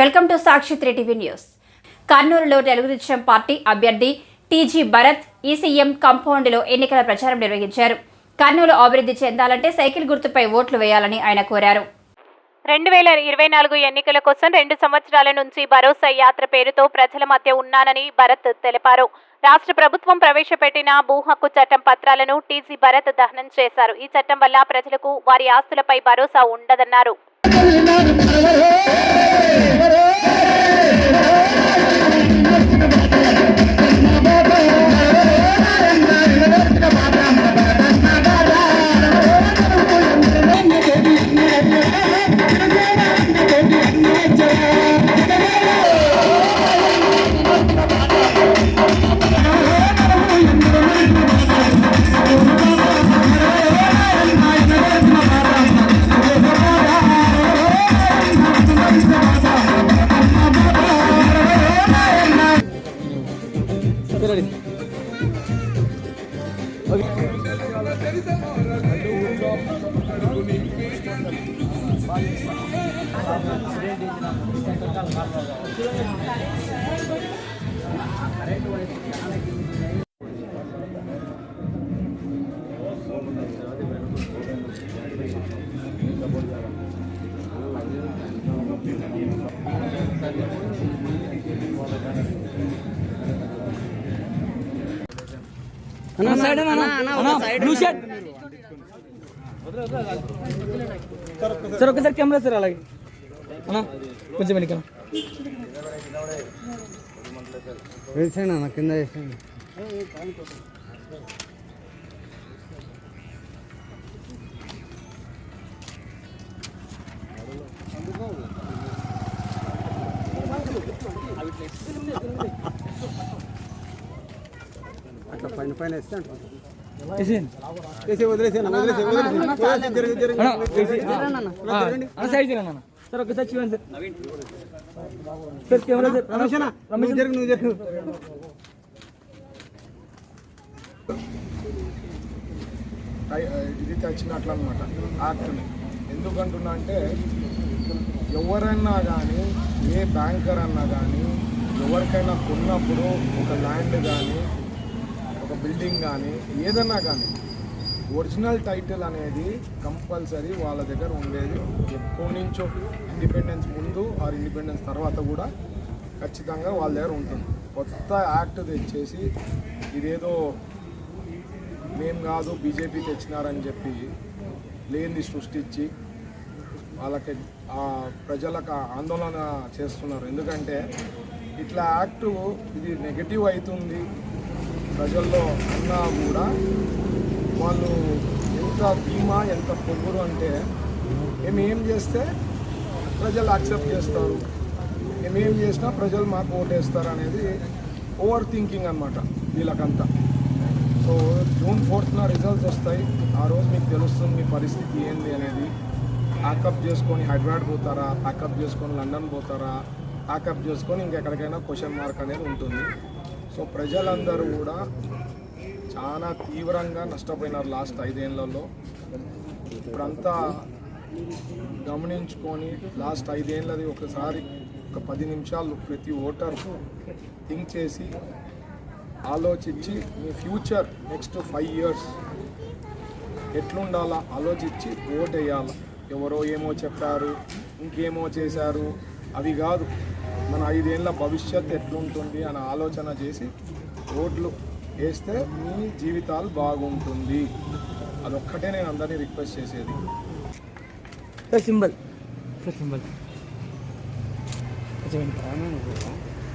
Welcome to Sakshi three TV news. కర్నూలులో Telugu Desam party అభ్యర్థి TG Bharat ECM కాంపౌండ్లో ఎన్నికల ప్రచారం నిర్వహించారు. కర్నూలు అభివృద్ధి చెందాలంటే సైకిల్ గుర్తుపై ఓట్లు వేయాలని ఆయన కోరారు. రెండు వేల ఇరవై నాలుగు ఎన్నికల కోసం రెండు సంవత్సరాల నుంచి భరోసా యాత్ర పేరుతో ప్రజల మధ్య ఉన్నానని భరత్ తెలిపారు. రాష్ట్ర ప్రభుత్వం ప్రవేశపెట్టిన భూ హక్కు చట్టం పత్రాలను టీజీ భరత్ దహనం చేశారు. ఈ చట్టం వల్ల ప్రజలకు వారి ఆస్తులపై భరోసా ఉండదన్నారు. Hey! hey. ಮಾತಾಡಿ అన్న సైడ్ అన్న అన్న బ్లూ షర్ట్ సార్ ఒకసారి కెమెరా సార్ అలాగే అన్న కొంచెం వెనక వేసాను అన్న కింద వేసాను పైన పైన వేస్తే వదిలేసాను వదిలేసి వదిలేసి జరుగు జరుగు సార్ ఒకసారి చూడండి సార్. కెమెరా రమేష్ జరుగు నువ్వు జరుగు టై- ఇది తెచ్చినట్లు అనమాట యాక్ట్ని. ఎందుకంటున్నా అంటే ఎవరైనా కానీ ఏ బ్యాంకర్ అన్నా కానీ ఎవరికైనా కొన్నప్పుడు ఒక ల్యాండ్ కానీ బిల్డింగ్ కానీ ఏదన్నా కానీ ఒరిజినల్ టైటిల్ అనేది కంపల్సరీ వాళ్ళ దగ్గర ఉండేది. ఎప్పటి నుంచో ఇండిపెండెన్స్ ముందు ఆర్ ఇండిపెండెన్స్ తర్వాత కూడా ఖచ్చితంగా వాళ్ళ దగ్గర ఉంటుంది. కొత్త యాక్ట్ తెచ్చేసి ఇదేదో మేము కాదు బీజేపీ తెచ్చినారని చెప్పి లేనిది సృష్టించి వాళ్ళకి ఆ ప్రజలకు ఆందోళన చేస్తున్నారు. ఎందుకంటే ఇట్లా యాక్టు ఇది నెగటివ్ అవుతుంది. ప్రజల్లో అన్నా కూడా వాళ్ళు ఎంత ధీమా ఎంత పొగురు అంటే మేము ఏం చేస్తే ప్రజలు యాక్సెప్ట్ చేస్తారు. మేము ఏం చేసినా ప్రజలు మాకు ఓటేస్తారు అనేది ఓవర్ థింకింగ్ అనమాట వీళ్ళకంతా. సో జూన్ ఫోర్త్న రిజల్ట్స్ వస్తాయి. ఆ రోజు మీకు తెలుస్తుంది మీ పరిస్థితి ఏంది అనేది. ప్యాకప్ చేసుకొని హైదరాబాద్ పోతారా? ప్యాకప్ చేసుకొని లండన్ పోతారా? ప్యాకప్ చేసుకొని ఇంకెక్కడికైనా క్వశ్చన్ మార్క్ అనేది ఉంటుంది. సో ప్రజలందరూ కూడా చాలా తీవ్రంగా నష్టపోయినారు లాస్ట్ ఐదేళ్ళలో. ఇప్పుడంతా గమనించుకొని లాస్ట్ ఐదేళ్ళది ఒకసారి ఒక పది నిమిషాలు ప్రతి ఓటర్కు థింక్ చేసి ఆలోచించి మీ ఫ్యూచర్ నెక్స్ట్ ఫైవ్ ఇయర్స్ ఎట్లుండాలా ఆలోచించి ఓట్ వేయాలి ఎవరో ఏమో చెప్పారు ఇంకేమో చేశారు అవి కాదు. మన ఐదేళ్ళ భవిష్యత్ ఎట్లుంటుంది అని ఆలోచన చేసి ఓట్లు వేస్తే మీ జీవితాలు బాగుంటుంది. అదొక్కటే నేను అందరినీ రిక్వెస్ట్ చేసేది. Symbol symbol